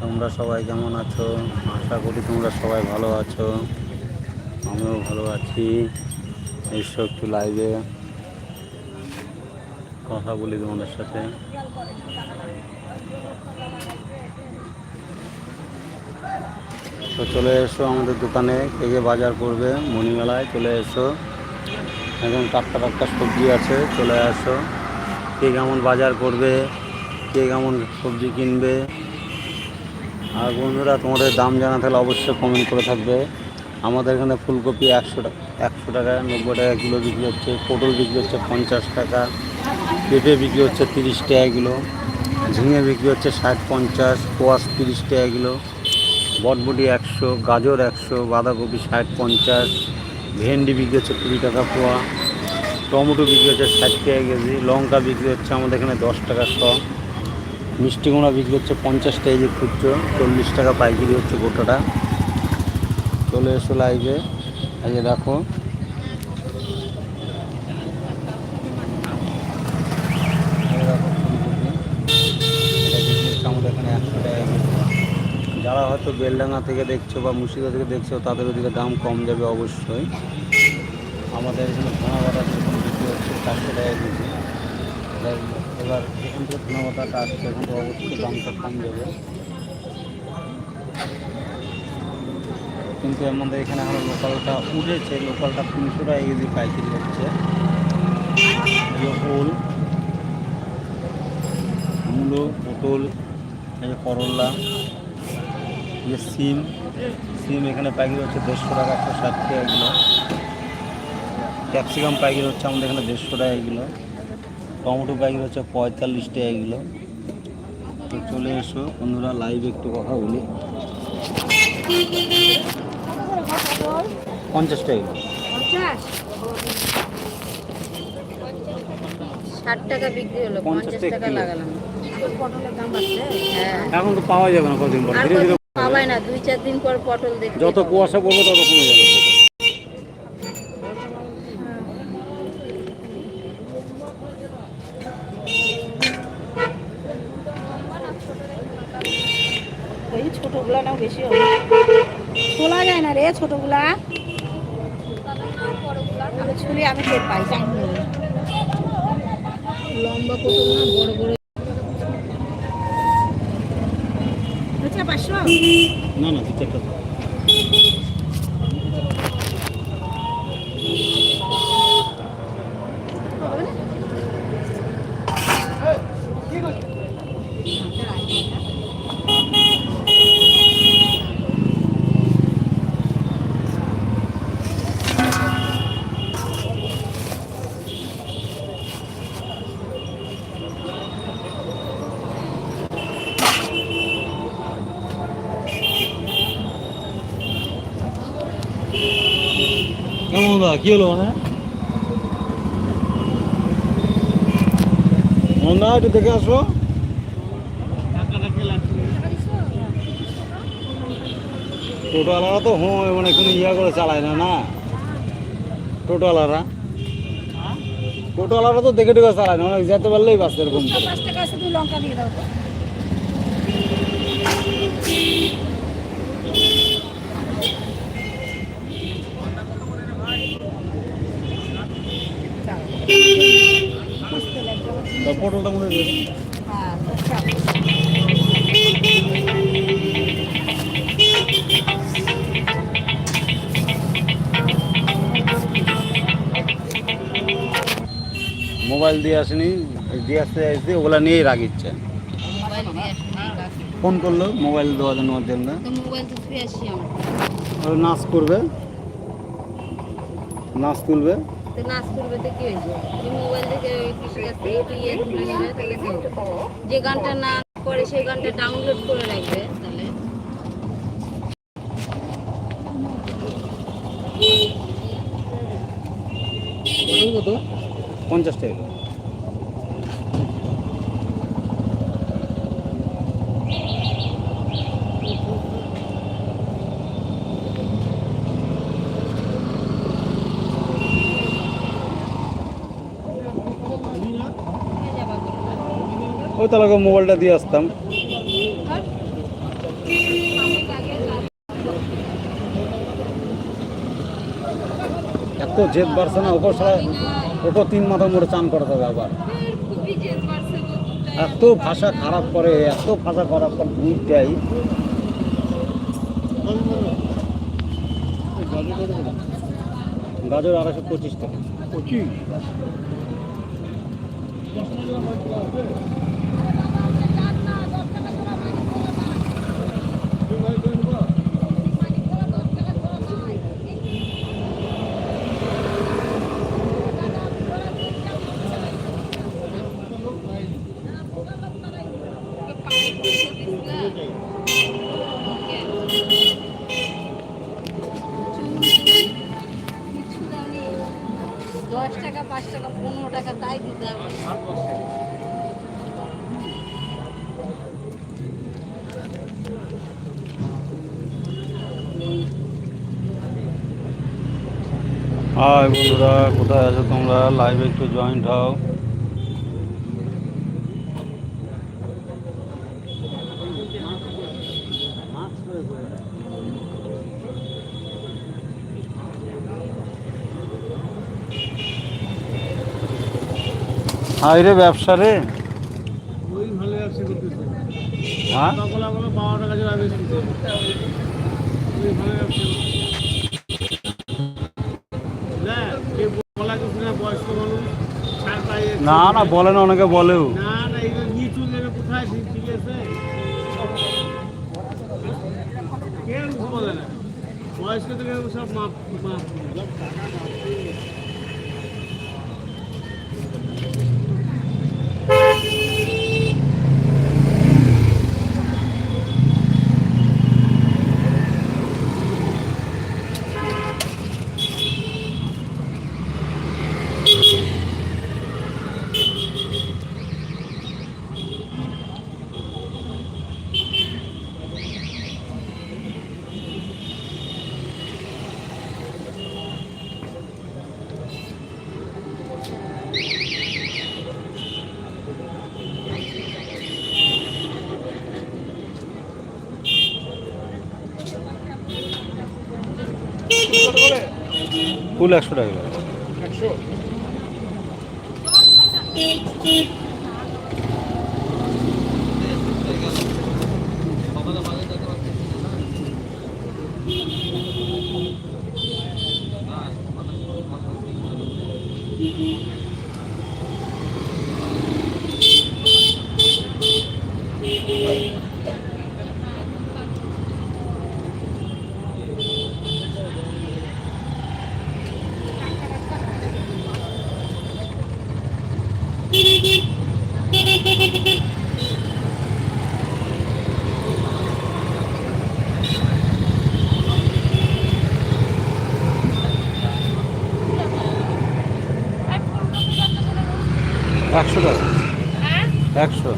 তোমরা সবাই কেমন আছো? আশা করি তোমরা সবাই ভালো আছো। আমিও ভালো আছি। এসো একটু লাইভে কথা বলি তোমাদের সাথে। তো চলে এসো আমাদের দোকানে। কে কে বাজার করবে? মণিমেলায় চলে এসো। এখন টাটকা টাটকা সবজি আছে, চলে আসো। কে কেমন বাজার করবে? কে কেমন সবজি কিনবে? আর বন্ধুরা, তোমাদের দাম জানা থাকলে অবশ্যই কমেন্ট করে থাকবে। আমাদের এখানে ফুলকপি একশো টাকা একশো টাকা, নব্বই টাকা কিলো বিক্রি হচ্ছে, পটল বিক্রি হচ্ছে পঞ্চাশ টাকা, পেঁপে বিক্রি হচ্ছে তিরিশ টাকা কিলো, ঝিঙে বিক্রি হচ্ছে ষাট পঞ্চাশ, কোয়াশ তিরিশ টাকা কিলো, বটবটি একশো, গাজর একশো, বাঁধাকপি ষাট পঞ্চাশ, ভেন্ডি বিক্রি হচ্ছে কুড়ি টাকা পোয়া, টমেটো বিক্রি হচ্ছে ষাট টাকা কেজি, লঙ্কা বিক্রি হচ্ছে আমাদের এখানে দশ টাকা শ। মিষ্টি কুমড়া বিক্রি হচ্ছে পঞ্চাশ কেজি খুচরো, চল্লিশ টাকা পাইকারি হচ্ছে গোটাটা। চলে এসো লাইভে যে দেখো। যারা হয়তো বেলডাঙ্গা থেকে দেখছ বা মুর্শিদা থেকে দেখছ, তাদের ওদিকে দাম কম যাবে অবশ্যই। আমাদের এখানে ধনা বাটা বিক্রি হচ্ছে চারশো টাকা কেজি। এবার যেখান থেকে বাটাটা আসছে থেকে অবশ্যই দামটা কম যাবে। কিন্তু আমাদের এখানে এখন লোকালটা উঠেছে। লোকালটা তিনশো টাকা কেজি পাইকারি হচ্ছে। ওল মূলো, পটল, এই যে করল্লা যে সিম সিম এখানে পাইকারি হচ্ছে দেড়শো টাকা একশো ষাট টাকা কিলো। ক্যাপসিকাম পাইকারি হচ্ছে আমাদের এখানে দেড়শো টাকা কিলো। টমেটো পাইকারি হচ্ছে পঁয়তাল্লিশ টাকা কিলো। তো চলে এসো বন্ধুরা লাইভ একটু কথা বলি। পঞ্চাশ টাকা কিলো। ষাট টাকা বিক্রি হলো টাকা হ্যাঁ। এখন তো পাওয়া যাবে না কদিন পর ধীরে ধীরে না দুই চার দিন পর পটল যত কুয়াশা পড়বে তত কমে যাবে। ছোটগুলা নাও বেশি হবে। তোলা যায় না রে ছোটগুলা। আমি ছুরি আমি টের পাই জানি লম্বা বড় বড়। আচ্ছা পাঁচশো? না না দু চারটা কি হলো মানে? মন্দা একটু দেখে আসো। টোটোওয়ালারা তো হো মানে কোনো ইয়া করে চালায় না না? টোটোওয়ালারা। টোটোওয়ালারা তো দেখে দেখে চালায় না মানে যেতে পারলেই বাস এরকম করে। পাঁচ টাকা শুধু লঙ্কা দিয়ে দাও তো তা পটলটা মনে মোবাইল দিয়ে আসেনি দিয়ে আসতে আসতে ওগুলা নিয়েই রাগিচ্ছে ফোন করল মোবাইল দেওয়ার জন্য ওর জন্য নাচ করবে নাচ তুলবে। নাচ তো কি হয়েছে মোবাইল থেকে কৃষিকাজ থেকে যে গানটা না করে সেই গানটা ডাউনলোড করে রাখবে, তাহলে। পঞ্চাশ টাকা। ওই তাহলে মোবাইলটা দিয়ে আসতাম। এত জেদ বাড়ছে না ওপর সারা ওপর তিন মাথা মোড়ে চান করতে হবে আবার। এত ভাষা খারাপ করে, এত ভাষা খারাপ করে দুধটাই গাজর আড়াইশো পঁচিশ টাকা। পঁচিশ। দশ টাকা, পাঁচ টাকা, পনেরো টাকা, তাই দিতে হবে। হাই বন্ধুরা, কোথায় আছো তোমরা? লাইভে একটু জয়েন্ট হও। হাই রে। ব্যবসা রে হ্যাঁ? না না বলে না অনেকে বলেও। বয়স্ক থেকে সব মাপ মাপ। ফুল একশো টাকা একশো। একশো টাকা। একশো